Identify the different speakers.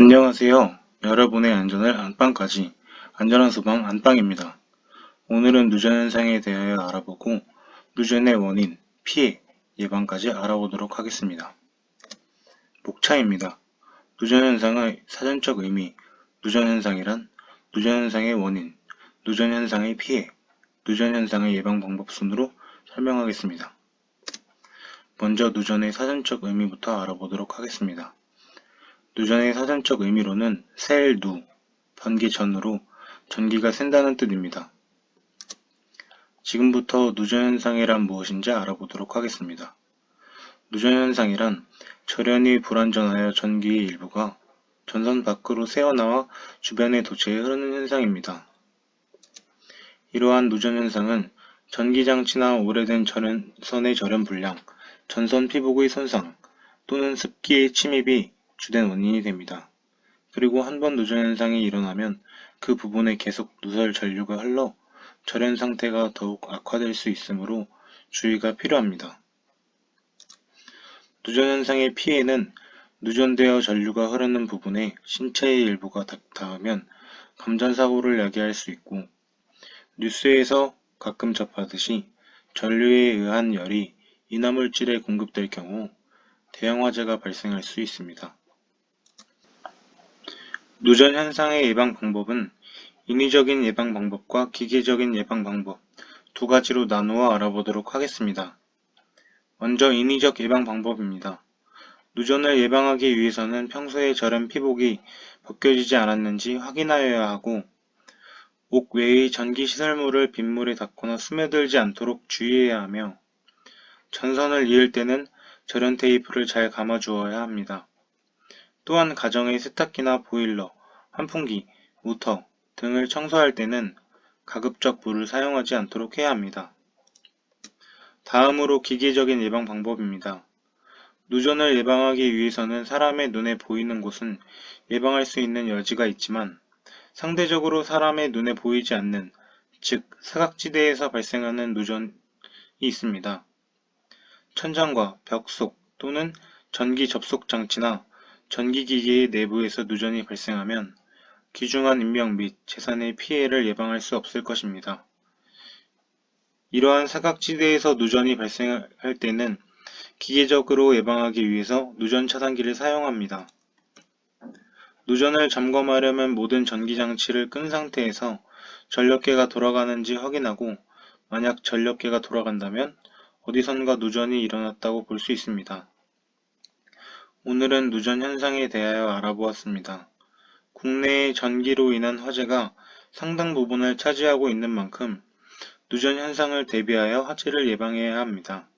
Speaker 1: 안녕하세요. 여러분의 안전을 안방까지 안전한 소방 안방입니다. 오늘은 누전 현상에 대하여 알아보고 누전의 원인, 피해, 예방까지 알아보도록 하겠습니다. 목차입니다. 누전 현상의 사전적 의미, 누전 현상이란 누전 현상의 원인, 누전 현상의 피해, 누전 현상의 예방 방법 순으로 설명하겠습니다. 먼저 누전의 사전적 의미부터 알아보도록 하겠습니다. 누전의 사전적 의미로는 셀 누, 번개 전으로 전기가 샌다는 뜻입니다. 지금부터 누전현상이란 무엇인지 알아보도록 하겠습니다. 누전현상이란 절연이 불완전하여 전기의 일부가 전선 밖으로 새어나와 주변의 도체에 흐르는 현상입니다. 이러한 누전현상은 전기장치나 오래된 전선의 절연 불량, 전선 피복의 손상 또는 습기의 침입이 주된 원인이 됩니다. 그리고 한 번 누전 현상이 일어나면 그 부분에 계속 누설 전류가 흘러 절연 상태가 더욱 악화될 수 있으므로 주의가 필요합니다. 누전 현상의 피해는 누전되어 전류가 흐르는 부분에 신체의 일부가 닿으면 감전사고를 야기할 수 있고 뉴스에서 가끔 접하듯이 전류에 의한 열이 인화물질에 공급될 경우 대형 화재가 발생할 수 있습니다. 누전 현상의 예방 방법은 인위적인 예방 방법과 기계적인 예방 방법 두 가지로 나누어 알아보도록 하겠습니다. 먼저 인위적 예방 방법입니다. 누전을 예방하기 위해서는 평소에 절연 피복이 벗겨지지 않았는지 확인하여야 하고 옥 외의 전기 시설물을 빗물에 닿거나 스며들지 않도록 주의해야 하며 전선을 이을 때는 절연 테이프를 잘 감아 주어야 합니다. 또한 가정의 세탁기나 보일러, 환풍기, 모터 등을 청소할 때는 가급적 물을 사용하지 않도록 해야 합니다. 다음으로 기계적인 예방 방법입니다. 누전을 예방하기 위해서는 사람의 눈에 보이는 곳은 예방할 수 있는 여지가 있지만 상대적으로 사람의 눈에 보이지 않는 즉 사각지대에서 발생하는 누전이 있습니다. 천장과 벽 속 또는 전기 접속 장치나 전기기기의 내부에서 누전이 발생하면 귀중한 인명 및 재산의 피해를 예방할 수 없을 것입니다. 이러한 사각지대에서 누전이 발생할 때는 기계적으로 예방하기 위해서 누전 차단기를 사용합니다. 누전을 점검하려면 모든 전기장치를 끈 상태에서 전력계가 돌아가는지 확인하고 만약 전력계가 돌아간다면 어디선가 누전이 일어났다고 볼 수 있습니다. 오늘은 누전 현상에 대하여 알아보았습니다. 국내의 전기로 인한 화재가 상당 부분을 차지하고 있는 만큼 누전 현상을 대비하여 화재를 예방해야 합니다.